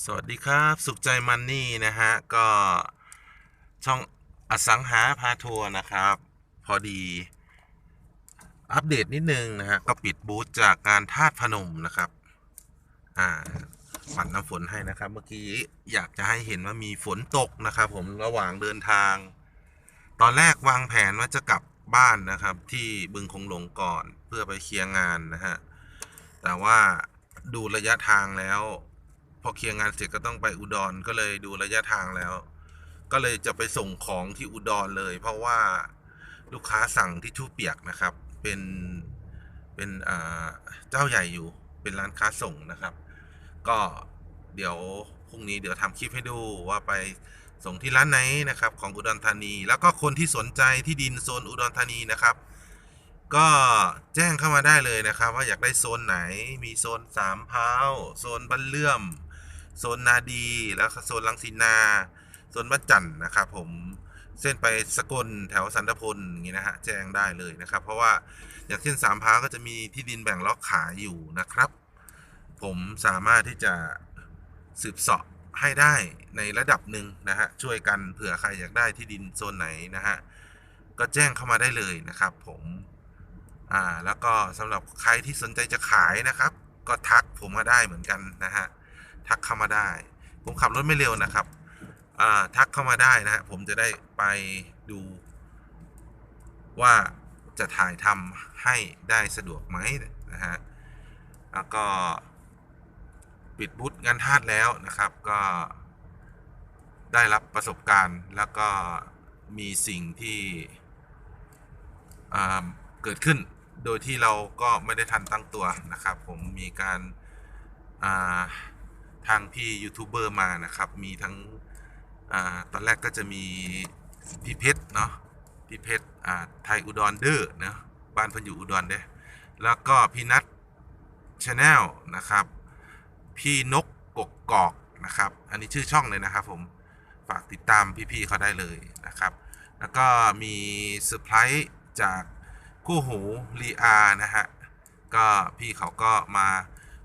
สวัสดีครับ สุขใจมันนี่นะฮะ ก็ช่องอสังหาพาทัวร์นะครับ พอดี อัปเดตนิดนึงนะฮะ ก็ปิดบูธจากงานธาตุพนมนะครับ อ่าปัดน้ำฝนให้นะครับ เมื่อกี้อยากจะให้เห็นว่ามีฝนตกนะครับ ผมระหว่างเดินทาง ตอนแรกวางแผนว่าจะกลับบ้านนะครับ ที่บึงคงหลงก่อนเพื่อไปเคลียร์งานนะฮะ แต่ว่าดูระยะทางแล้ว พอเคลียร์งานเสร็จก็ต้องไปอุดรก็เลยดูระยะทางแล้ว ก็เลยจะไปส่งของที่อุดรเลย เพราะว่าลูกค้าสั่งที่ชู่เปียกนะครับ เป็นเป็นเจ้าใหญ่อยู่เป็นร้านค้าส่งนะครับ ก็เดี๋ยวพรุ่งนี้เดี๋ยวทำคลิปให้ดูว่าไปส่งที่ร้านไหนนะครับ ของอุดรธานี แล้วก็คนที่สนใจที่ดินโซนอุดรธานีนะครับ ก็แจ้งเข้ามาได้เลยนะครับ ว่าอยากได้โซนไหนมีโซนสามพาวโซนบ้านเลื่อม โซนนาดีแล้วโซนลังสินาโซนวัดจันนะครับผมเส้นไปสกลแถวสันตพลอย่างนี้นะฮะแจ้งได้เลยนะครับ เพราะว่าอย่างเช่นสามพาก็จะมีที่ดินแบ่งล็อกขายอยู่นะครับ ผมสามารถที่จะสืบเสาะให้ได้ในระดับหนึ่งนะฮะช่วยกันเผื่อใครอยากได้ที่ดินโซนไหนนะฮะก็แจ้งเข้ามาได้เลยนะครับผมอ่าแล้วก็สำหรับใครที่สนใจจะขายนะครับ ก็ทักผมมาได้เหมือนกันนะฮะ ทักเข้ามาได้ ผมขับรถไม่เร็วนะครับทักเข้ามาได้นะฮะผมจะได้ไปดู ว่าจะถ่ายทำให้ได้สะดวกไหมนะฮะแล้วก็ปิดบูธงานทาสแล้วนะครับ ก็ได้รับประสบการณ์แล้วก็มีสิ่งที่เกิดขึ้นโดยที่เราก็ไม่ได้ทันตั้งตัวนะครับ ผมมีการา ทางพี่ยูทูบเบอร์มานะครับ มีทั้งอตอนแรกก็จะมีพี่เพชรเนาะพี่เพชรไทยอุดรเดอร์นะบ้านพันอยู่อุดรเด้แล้วก็พี่นัทชาแนลนะครับ พี่นกกกกอกนะครับ อันนี้ชื่อช่องเลยนะครับผมฝากติดตามพี่ๆเขาได้เลยนะครับ แล้วก็มีเซอร์ไพรส์จากคู่หูลีอานะฮะก็พี่เขาก็มา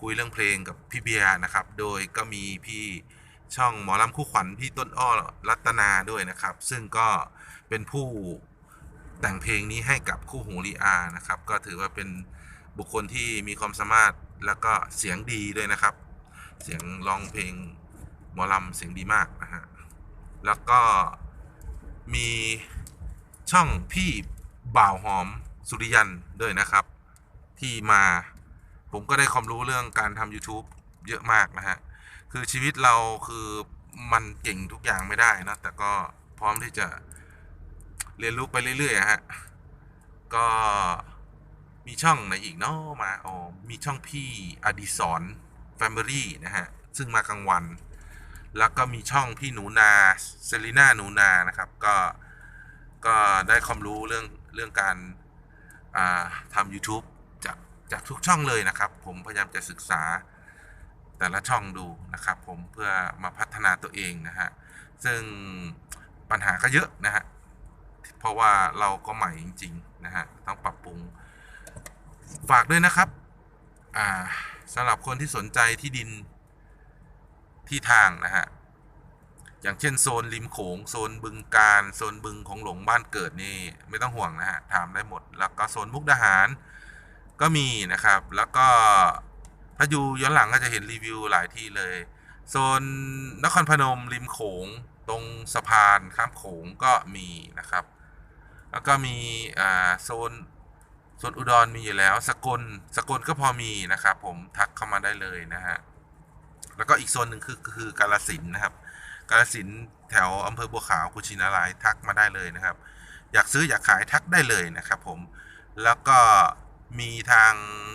คุยเรื่องเพลงกับพี่เบียร์นะครับ โดยก็มีพี่ช่องหมอลำคู่ขวัญพี่ต้นอ้อรัตนาด้วยนะครับ ซึ่งก็เป็นผู้แต่งเพลงนี้ให้กับคู่หูลีอานะครับ ก็ถือว่าเป็นบุคคลที่มีความสามารถแล้วก็เสียงดีด้วยนะครับ เสียงร้องเพลงหมอลำเสียงดีมากนะฮะแล้วก็มีช่องพี่บ่าวหอมสุริยันด้วยนะครับ ที่มา ผมก็ได้ความรู้เรื่องการทำ YouTube เยอะมากนะฮะ คือชีวิตเราคือมันเก่งทุกอย่างไม่ได้นะ แต่ก็พร้อมที่จะเรียนรู้ไปเรื่อยๆอะฮะ ก็มีช่องไหนอีกเนาะมาอ๋อมีช่องพี่อดิศร Family นะฮะ ซึ่งมากลางวัน แล้วก็มีช่องพี่หนูนาเซรีนาหนูนานะครับ ก็ก็ได้ความรู้เรื่องเรื่องการาทำ YouTube จากทุกช่องเลยนะครับ ผมพยายามจะศึกษาแต่ละช่องดูนะครับ ผมเพื่อมาพัฒนาตัวเองนะฮะซึ่งปัญหาก็เยอะนะฮะเพราะว่าเราก็ใหม่จริงๆนะฮะต้องปรับปรุงฝากด้วยนะครับอ่าสำหรับคนที่สนใจที่ดินที่ทางนะฮะอย่างเช่นโซนริมโขงโซนบึงการ โซนบึงของหลงบ้านเกิดนี่ไม่ต้องห่วงนะฮะถามได้หมด แล้วก็โซนมุกดาหาร ก็มีนะครับ แล้วก็ถ้าอยู่ย้อนหลังก็จะเห็นรีวิวหลายที่เลย โซนนครพนมริมโขงตรงสะพานข้ามโขงก็มีนะครับ แล้วก็มีอ่าโซนโซนอุดรมีอยู่แล้วสกลสกลก็พอมีนะครับ ผมทักเข้ามาได้เลยนะฮะแล้วก็อีกโซนหนึ่งคือคือกาลสินนะครับ กาลสินแถวอำเภอบัวขาวกุชินารายทักมาได้เลยนะครับ อยากซื้ออยากขายทักได้เลยนะครับ ผมแล้วก็ มีทาง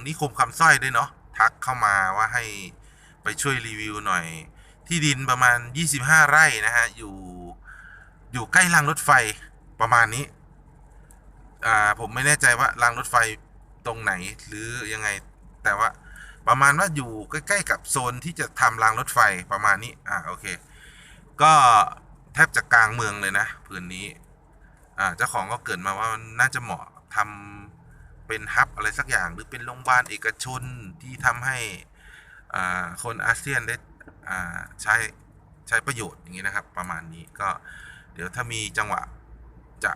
นิคมคำสร้อยด้วยเนาะทักเข้ามาว่าให้ไปช่วยรีวิวหน่อย ที่ดินประมาณ 25 ไร่นะฮะ อยู่อยู่ใกล้รางรถไฟประมาณนี้ อ่าผมไม่แน่ใจว่ารางรถไฟตรงไหนหรือยังไง แต่ว่าประมาณว่าอยู่ใกล้ๆกับโซนที่จะทำรางรถไฟประมาณนี้ อ่าโอเค ก็แทบจะกลางเมืองเลยนะพื้นนี้ อ่าเจ้าของก็เกิดมาว่านน่าจะเหมาะทำ เป็นฮับอะไรสักอย่าง หรือเป็นโรงพยาบาลเอกชนที่ทำให้คนอาเซียนได้ใช้ใช้ประโยชน์อย่างนี้นะครับ ประมาณนี้ก็เดี๋ยวถ้ามีจังหวะจะ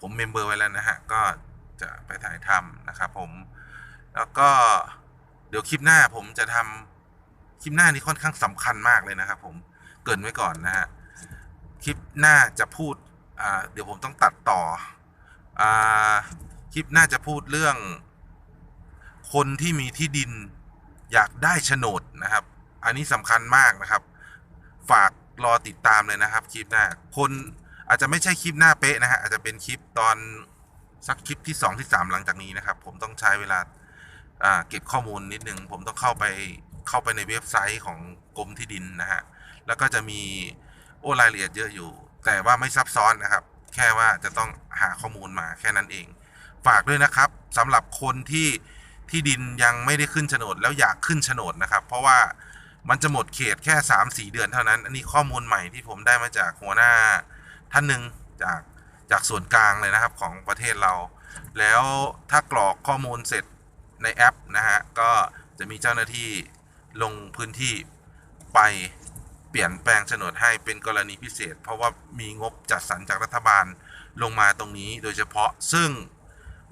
ผมเมมเบอร์ไว้แล้วนะฮะ ก็จะไปถ่ายทำนะครับผม แล้วก็เดี๋ยวคลิปหน้าผมจะทำคลิปหน้านี้ค่อนข้างสำคัญมากเลยนะครับผมเกินไว้ก่อนนะฮะคลิปหน้าจะพูดเดี๋ยวผมต้องตัดต่ออ่า ลิปน้าจะพูดเรื่อง คนที่มีที่ดินอยากได้โฉนดนะครับ อันนี้สำคัญมากนะครับ ฝากรอติดตามเลยนะครับคลิปหน้า คนอาจจะไม่ใช่คลิปหน้าเป๊ะนะฮะอาจจะเป็นคลิปตอนสักคลิปที่สองที่สามหลังจากนี้นะครับ ผมต้องใช้เวลาอ่าเก็บข้อมูลนิดนึง ผมต้องเข้าไปเข้าไปในเว็บไซต์ของกรมที่ดินนะฮะแล้วก็จะมีโอ้รายละเอียดเยอะอยู่ แต่ว่าไม่ซับซ้อนนะครับ แค่ว่าจะต้องหาข้อมูลมาแค่นั้นเอง ฝากด้วยนะครับสำหรับคนที่ที่ดินยังไม่ได้ขึ้นโฉนดแล้วอยากขึ้นโฉนดนะครับ เพราะว่ามันจะหมดเขตแค่ 3-4 เดือนเท่านั้น อันนี้ข้อมูลใหม่ที่ผมได้มาจากหัวหน้าท่านหนึ่งจากจากส่วนกลางเลยนะครับของประเทศเรา แล้วถ้ากรอกข้อมูลเสร็จในแอปนะฮะก็จะมีเจ้าหน้าที่ลงพื้นที่ไปเปลี่ยนแปลงโฉนดให้เป็นกรณีพิเศษ เพราะว่ามีงบจัดสรรจากรัฐบาลลงมาตรงนี้โดยเฉพาะซึ่ง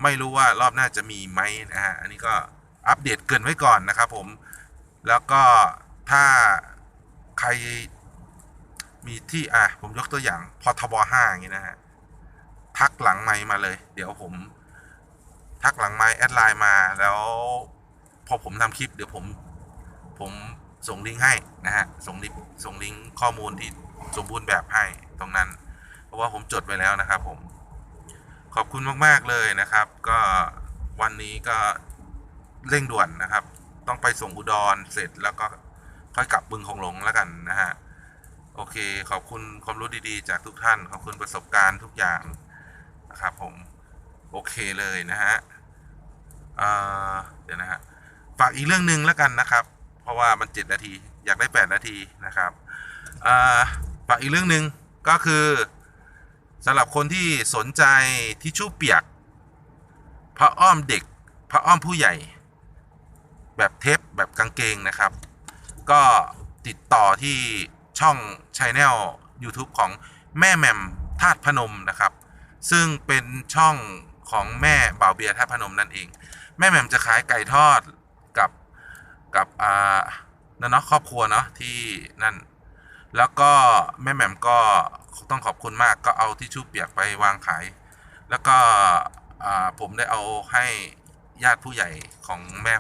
ไม่รู้ว่ารอบหน้าจะมีไหมนะฮะอันนี้ก็อัปเดตเกินไว้ก่อนนะครับผมแล้วก็ถ้าใครมีที่อะผมยกตัวอย่างพทบห้าอย่างนี้นะฮะทักหลังไมมาเลย เดี๋ยวผมทักหลังไมแอดไลน์มาแล้วพอผมทำคลิปเดี๋ยวผมผมส่งลิงก์ให้นะฮะส่งลิงก์ส่งลิงก์ข้อมูลที่สมบูรณ์แบบให้ตรงนั้น เพราะว่าผมจดไว้แล้วนะครับผม ขอบคุณมาก ๆ เลยนะครับ ก็วันนี้ก็เร่งด่วนนะครับ ต้องไปส่งอุดรเสร็จแล้วก็ค่อยกลับบึงคงหลงแล้วกันนะฮะ โอเค ขอบคุณความรู้ดีๆ จากทุกท่าน ขอบคุณประสบการณ์ทุกอย่างนะครับผม โอเคเลยนะฮะเอ่อเดี๋ยวนะฮะ ฝากอีกเรื่องหนึ่งแล้วกันนะครับ เพราะว่ามันเจ็ดนาที อยากได้แปดนาทีนะครับอ่าฝากอีกเรื่องหนึ่งก็คือ สำหรับคนที่สนใจทิชชู่เปียกพระอ้อมเด็กพระอ้อมผู้ใหญ่ แบบเทปแบบกางเกงนะครับ ก็ติดต่อที่ช่องช n แนล YouTube ของแม่แหม่มธาตุพนมนะครับ ซึ่งเป็นช่องของแม่บ่าวเบียร์ธาตุพนมนั่นเอง แม่แหม่มจะขายไก่ทอดกับกับอ่านั่นเนาะครอบครัวเนาะที่นั่น แล้วก็แม่แหม่มก็ ต้องขอบคุณมากก็เอาที่ชู่เปียกไปวางขาย แล้วก็ผมได้เอาให้ญาติผู้ใหญ่ของแม่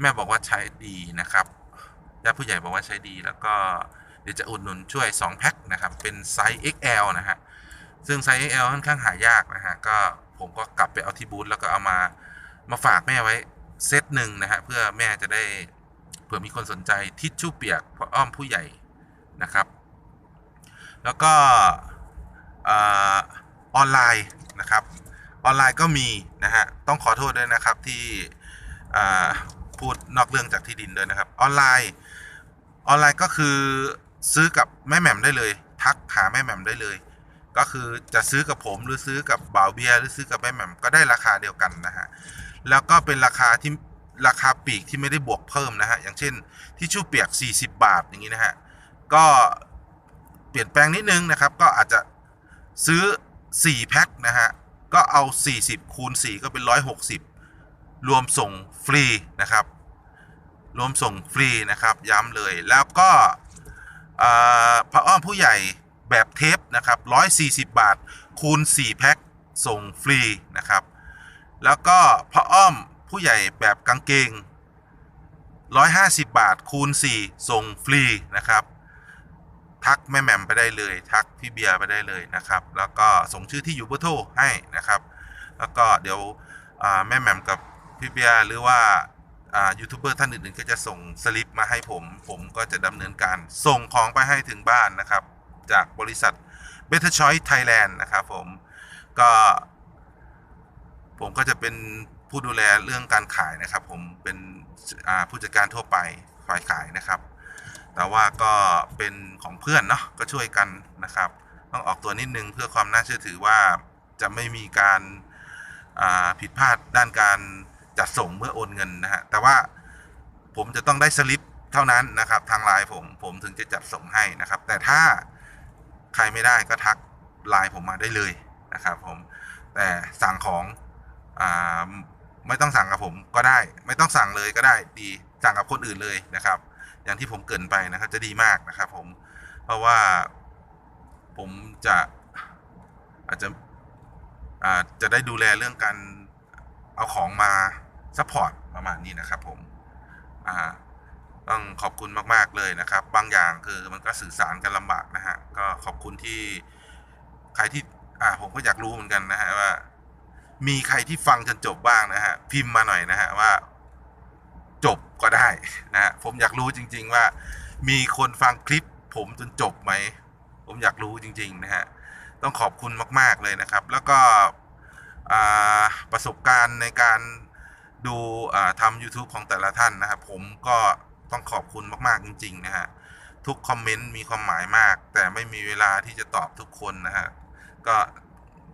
แม่บอกว่าใช้ดีนะครับญาติผู้ใหญ่บอกว่าใช้ดี แล้วก็เดี๋ยวจะอุดหนุนช่วย 2 แพ็คนะครับเป็นไซส์ XL นะฮะซึ่งไซส์ XL ค่อนข้างหายากนะฮะก็ผมก็กลับไปเอาที่บูธแล้วก็เอามามาฝากแม่ไว้เซตหนึ่งนะฮะเพื่อแม่จะได้เผื่อมีคนสนใจทิชชู่เปียกพราะอ้อมผู้ใหญ่นะครับ แล้วก็ออนไลน์นะครับ ออนไลน์ก็มีนะฮะ ต้องขอโทษด้วยนะครับที่พูดนอกเรื่องจากที่ดินด้วยนะครับ ออนไลน์ออนไลน์ก็คือซื้อกับแม่แหม่มได้เลย ทักหาแม่แหม่มได้เลย ก็คือจะซื้อกับผมหรือซื้อกับบ่าวเบียร์หรือซื้อกับแม่แหม่มก็ได้ราคาเดียวกันนะฮะแล้วก็เป็นราคาที่ราคาปีกที่ไม่ได้บวกเพิ่มนะฮะอย่างเช่นที่ชู่เปียก 40 บาทอย่างนี้นะฮะก็ เปลี่ยนแปลงนิดนึงนะครับ ก็อาจจะซื้อ 4 แพ็คนะฮะ ก็เอา 40 คูณ 4 ก็เป็น 160 รวมส่งฟรีนะครับ รวมส่งฟรีนะครับ ย้ำเลย แล้วก็พระอ้อมผู้ใหญ่แบบเทปนะครับ 140 บาท คูณ 4 แพ็ค ส่งฟรีนะครับ แล้วก็พระอ้อมผู้ใหญ่แบบกางเกง 150 บาท คูณ 4 ส่งฟรีนะครับ ทักแม่แหม่มไปได้เลย ทักพี่เบียร์ไปได้เลยนะครับ แล้วก็ส่งชื่อที่อยู่เบอร์โทรให้นะครับ แล้วก็เดี๋ยวแม่แหม่มกับพี่เบียร์หรือว่ายูทูบเบอร์ท่านอื่นๆ ก็จะส่งสลิปมาให้ผม ผมก็จะดำเนินการส่งของไปให้ถึงบ้านนะครับ จากบริษัท Better Choice Thailand นะครับผมก็ผมก็จะเป็นผู้ดูแลเรื่องการขายนะครับ ผมเป็นผู้จัดการทั่วไปฝ่ายขายนะครับ แต่ว่าก็เป็นของเพื่อนเนาะก็ช่วยกันนะครับ ต้องออกตัวนิดนึงเพื่อความน่าเชื่อถือว่าจะไม่มีการาผิดพลาดด้านการจัดส่งเมื่อโอนเงินนะฮะแต่ว่าผมจะต้องได้สลิปเท่านั้นนะครับทางไลน์ผมผมถึงจะจัดส่งให้นะครับ แต่ถ้าใครไม่ได้ก็ทักไลน์ผมมาได้เลยนะครับผมแต่สั่งของอไม่ต้องสั่งกับผมก็ได้ ไม่ต้องสั่งเลยก็ได้ดีสั่งกับคนอื่นเลยนะครับ อย่างที่ผมเกินไปนะครับ จะดีมากนะครับ ผมเพราะว่าผมจะอาจจะอาจะได้ดูแลเรื่องการเอาของมาซัพพอร์ตประมาณนี้นะครับ ผมอ่าต้องขอบคุณมาก ๆ เลยนะครับ บางอย่างคือมันก็สื่อสารกันลำบากนะฮะ ก็ขอบคุณที่ใครที่อ่าผมก็อยากรู้เหมือนกันนะฮะว่า มีใครที่ฟังจนจบบ้างนะฮะ พิมพ์มาหน่อยนะฮะว่า จบก็ได้นะฮะผมอยากรู้จริง ๆ ว่า มีคนฟังคลิป ผมจนจบไหม ผมอยากรู้จริง ๆ นะฮะ ต้องขอบคุณมาก ๆ เลยนะครับ แล้วก็ประสบการณ์ในการดูทำ YouTube ของแต่ละท่านนะครับ ผมก็ต้องขอบคุณมาก ๆ จริง ๆ นะฮะ ทุกคอมเมนต์มีความหมายมาก แต่ไม่มีเวลาที่จะตอบทุกคนนะฮะ ก็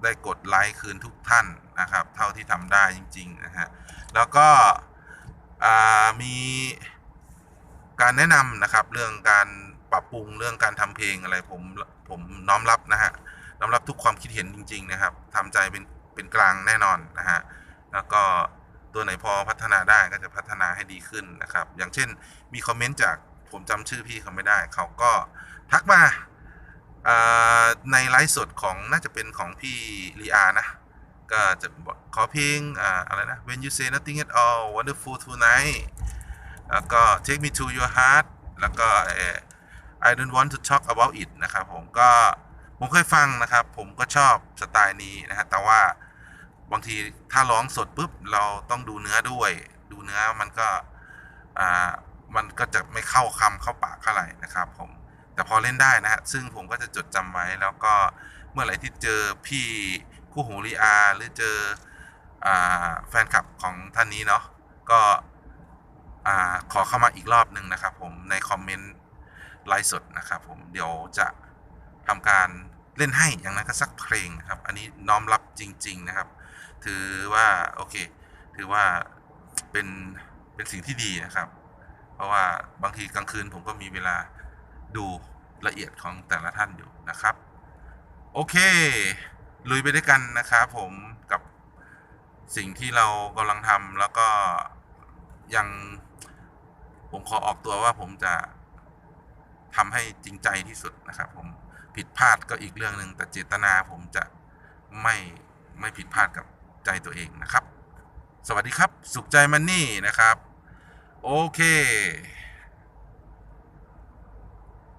ได้กดไลค์คืนทุกท่านนะครับ เท่าที่ทำได้จริง ๆ นะฮะ แล้วก็ มีการแนะนำนะครับ เรื่องการปรับปรุงเรื่องการทำเพลงอะไรผมผมน้อมรับนะฮะน้อมรับทุกความคิดเห็นจริง ๆ นะครับทำใจเป็นเป็นกลางแน่นอนนะฮะแล้วก็ตัวไหนพอพัฒนาได้ก็จะพัฒนาให้ดีขึ้นนะครับ อย่างเช่นมีคอมเมนต์จากผมจำชื่อพี่เขาไม่ได้ เขาก็ทักมาในไลฟ์สดของน่าจะเป็นของพี่ลีอานะ ก็จะขอเพลงอ่าอะไรนะ When you say nothing at all wonderful tonight แล้วก็ take me to your heart แล้วก็ I don't want to talk about it นะครับผมก็ผมเคยฟังนะครับ ผมก็ชอบสไตล์นี้นะฮะแต่ว่าบางทีถ้าร้องสดปุ๊บเราต้องดูเนื้อด้วย ดูเนื้อมันก็อ่ามันก็จะไม่เข้าคำเข้าปากเท่าไหร่นะครับผมแต่พอเล่นได้นะฮะซึ่งผมก็จะจดจำไว้แล้วก็เมื่อไหร่ที่เจอพี่ คู่หูรีอาหรือเจออแฟนคลับของท่านนี้เนาะก็าขอเข้ามาอีกรอบหนึ่งนะครับ ผมในคอมเมนต์ไลฟ์สดนะครับ ผมเดี๋ยวจะทำการเล่นให้อย่างนั้นก็สักเพลงนะครับ อันนี้น้อมรับจริง ๆนะครับ ถือว่าโอเค ถือว่าเป็นเป็นสิ่งที่ดีนะครับ เพราะว่าบางทีกลางคืนผมก็มีเวลาดูละเอียดของแต่ละท่านอยู่นะครับ โอเค ลุยไปด้วยกันนะครับผมกับสิ่งที่เรากำลังทำแล้วก็ยังผมขอออกตัวว่าผมจะทำให้จริงใจที่สุดนะครับ ผมผิดพลาดก็อีกเรื่องหนึ่งแต่เจตนาผมจะไม่ไม่ผิดพลาดกับใจตัวเองนะครับ สวัสดีครับ สุขใจมันนี่นะครับ โอเค